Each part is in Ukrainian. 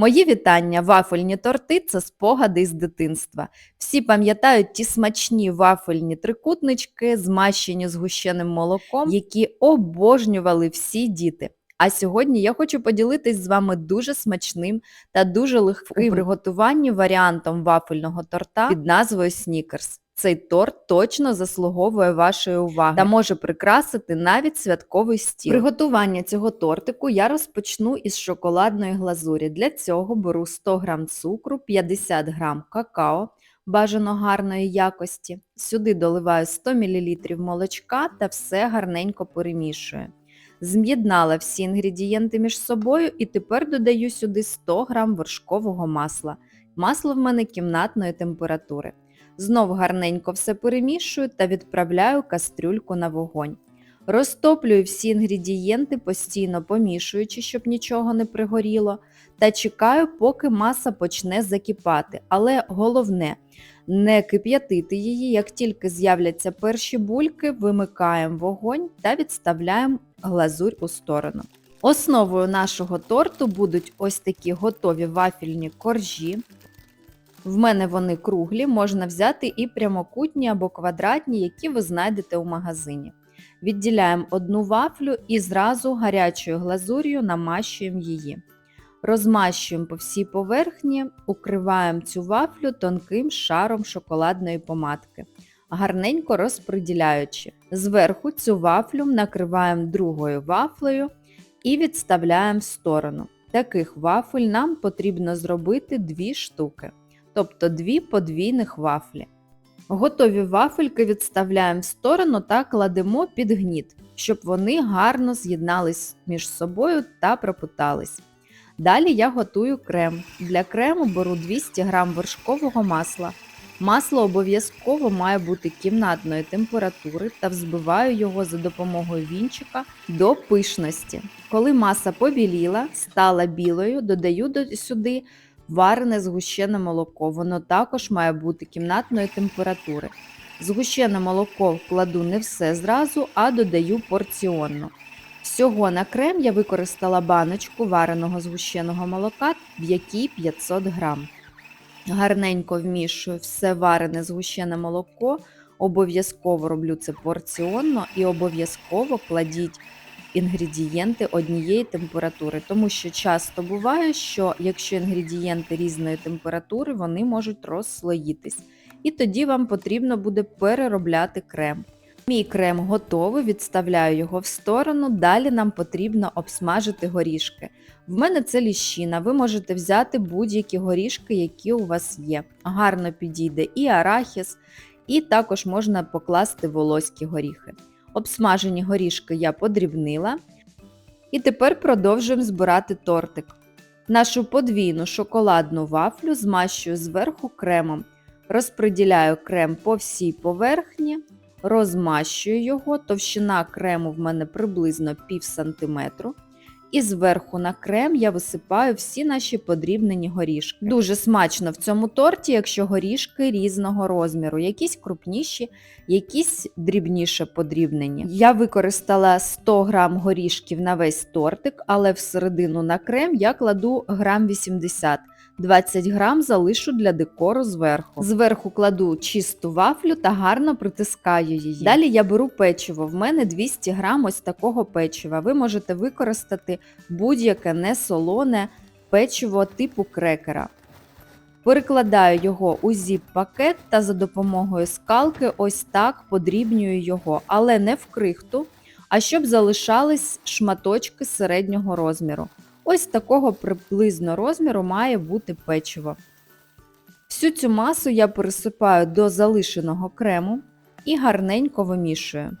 Мої вітання, вафельні торти це спогади з дитинства. Всі пам'ятають ті смачні вафельні трикутнички, змащені згущеним молоком, які обожнювали всі діти. А сьогодні я хочу поділитись з вами дуже смачним та дуже легким у приготуванні варіантом вафельного торта під назвою Снікерс. Цей торт точно заслуговує вашої уваги та може прикрасити навіть святковий стіл. Приготування цього тортику я розпочну із шоколадної глазурі. Для цього беру 100 г цукру, 50 г какао, бажано гарної якості. Сюди доливаю 100 мл молочка та все гарненько перемішую. Зм'єднала всі інгредієнти між собою і тепер додаю сюди 100 г вершкового масла. Масло в мене кімнатної температури. Знов гарненько все перемішую та відправляю кастрюльку на вогонь. Розтоплюю всі інгредієнти, постійно помішуючи, щоб нічого не пригоріло, та чекаю, поки маса почне закипати. Але головне не кип'ятити її, як тільки з'являться перші бульки, вимикаємо вогонь та відставляємо глазурь у сторону. Основою нашого торту будуть ось такі готові вафельні коржі. В мене вони круглі, можна взяти і прямокутні або квадратні, які ви знайдете у магазині. Відділяємо одну вафлю і зразу гарячою глазур'ю намащуємо її. Розмащуємо по всій поверхні, укриваємо цю вафлю тонким шаром шоколадної помадки, гарненько розподіляючи. Зверху цю вафлю накриваємо другою вафлею і відставляємо в сторону. Таких вафель нам потрібно зробити дві штуки тобто дві подвійних вафлі. Готові вафельки відставляємо в сторону та кладемо під гніт, щоб вони гарно з'єднались між собою та пропитались. Далі я готую крем. Для крему беру 200 г вершкового масла. Масло обов'язково має бути кімнатної температури та взбиваю його за допомогою вінчика до пишності. Коли маса побіліла, стала білою, додаю сюди варене згущене молоко. Воно також має бути кімнатної температури. Згущене молоко вкладу не все зразу, а додаю порціонно. Всього на крем я використала баночку вареного згущеного молока, в якій 500 грам. Гарненько вмішую все варене згущене молоко, обов'язково роблю це порціонно і обов'язково кладіть інгредієнти однієї температури, тому що часто буває, що якщо інгредієнти різної температури, вони можуть розслоїтись. І тоді вам потрібно буде переробляти крем. Мій крем готовий, відставляю його в сторону, далі нам потрібно обсмажити горішки. В мене це ліщина, ви можете взяти будь-які горішки, які у вас є. Гарно підійде і арахіс, і також можна покласти волоські горіхи. Обсмажені горішки я подрібнила. І тепер продовжуємо збирати тортик. Нашу подвійну шоколадну вафлю змащую зверху кремом. Розподіляю крем по всій поверхні, розмащую його, товщина крему в мене приблизно пів сантиметру. І зверху на крем я висипаю всі наші подрібнені горішки. Дуже смачно в цьому торті, якщо горішки різного розміру, якісь крупніші, якісь дрібніше подрібнені. Я використала 100 грам горішків на весь тортик, але всередину на крем я кладу грам 80 20 грам залишу для декору зверху. Зверху кладу чисту вафлю та гарно притискаю її. Далі я беру печиво. В мене 200 грам ось такого печива. Ви можете використати будь-яке несолоне печиво типу крекера. Перекладаю його у зіп-пакет та за допомогою скалки ось так подрібнюю його, але не в крихту, а щоб залишались шматочки середнього розміру. Ось такого приблизно розміру має бути печиво. Всю цю масу я пересипаю до залишеного крему і гарненько вимішую.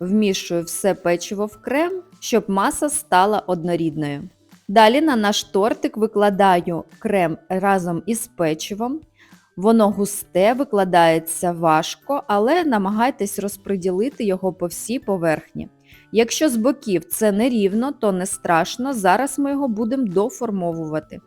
Вмішую все печиво в крем, щоб маса стала однорідною. Далі на наш тортик викладаю крем разом із печивом. Воно густе, викладається важко, але намагайтесь розподілити його по всій поверхні. Якщо з боків це нерівно, то не страшно, зараз ми його будемо доформовувати.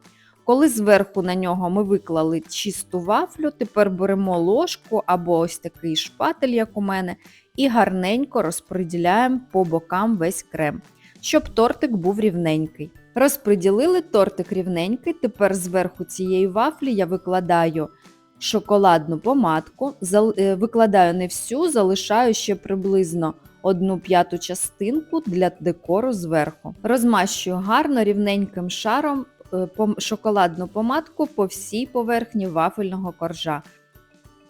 Коли зверху на нього ми виклали чисту вафлю, тепер беремо ложку або ось такий шпатель, як у мене, і гарненько розподіляємо по бокам весь крем, щоб тортик був рівненький. Розподілили тортик рівненький, тепер зверху цієї вафлі я викладаю шоколадну помадку, е, викладаю не всю, залишаю ще приблизно одну п'яту частинку для декору зверху. Розмащую гарно рівненьким шаром е, шоколадну помадку по всій поверхні вафельного коржа.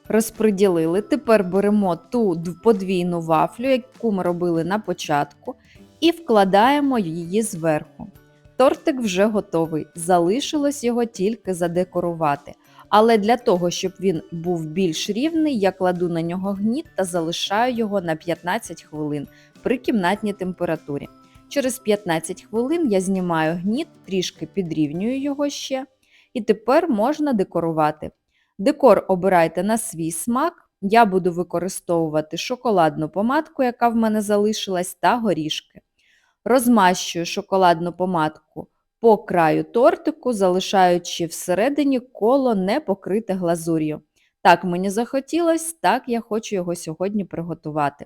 Розподілили. Тепер беремо ту подвійну вафлю, яку ми робили на початку, і вкладаємо її зверху. Тортик вже готовий. Залишилось його тільки задекорувати. Але для того, щоб він був більш рівний, я кладу на нього гніт та залишаю його на 15 хвилин при кімнатній температурі. Через 15 хвилин я знімаю гніт, трішки підрівнюю його ще, і тепер можна декорувати. Декор обирайте на свій смак. Я буду використовувати шоколадну помадку, яка в мене залишилась, та горішки. Розмащую шоколадну помадку по краю тортику, залишаючи всередині коло не покрите глазур'ю. Так мені захотілось, так я хочу його сьогодні приготувати.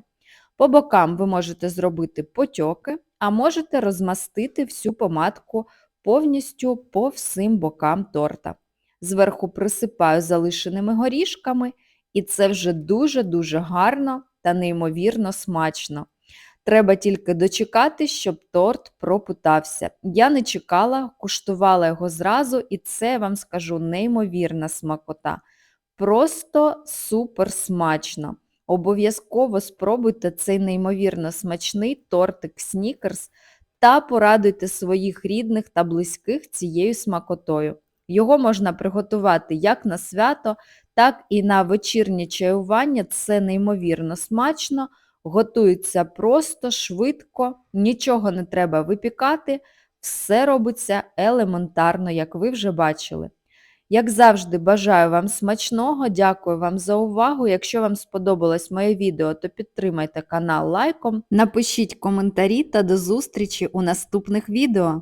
По бокам ви можете зробити потьоки, а можете розмастити всю помадку повністю по всім бокам торта. Зверху присипаю залишеними горішками, і це вже дуже-дуже гарно та неймовірно смачно. Треба тільки дочекати, щоб торт пропутався. Я не чекала, куштувала його зразу, і це вам скажу неймовірна смакота. Просто супер смачно. Обов'язково спробуйте цей неймовірно смачний тортик Снікерс та порадуйте своїх рідних та близьких цією смакотою. Його можна приготувати як на свято, так і на вечірнє чаювання. Це неймовірно смачно, готується просто, швидко, нічого не треба випікати, все робиться елементарно, як ви вже бачили. Як завжди, бажаю вам смачного, дякую вам за увагу. Якщо вам сподобалось моє відео, то підтримайте канал лайком, напишіть коментарі та до зустрічі у наступних відео.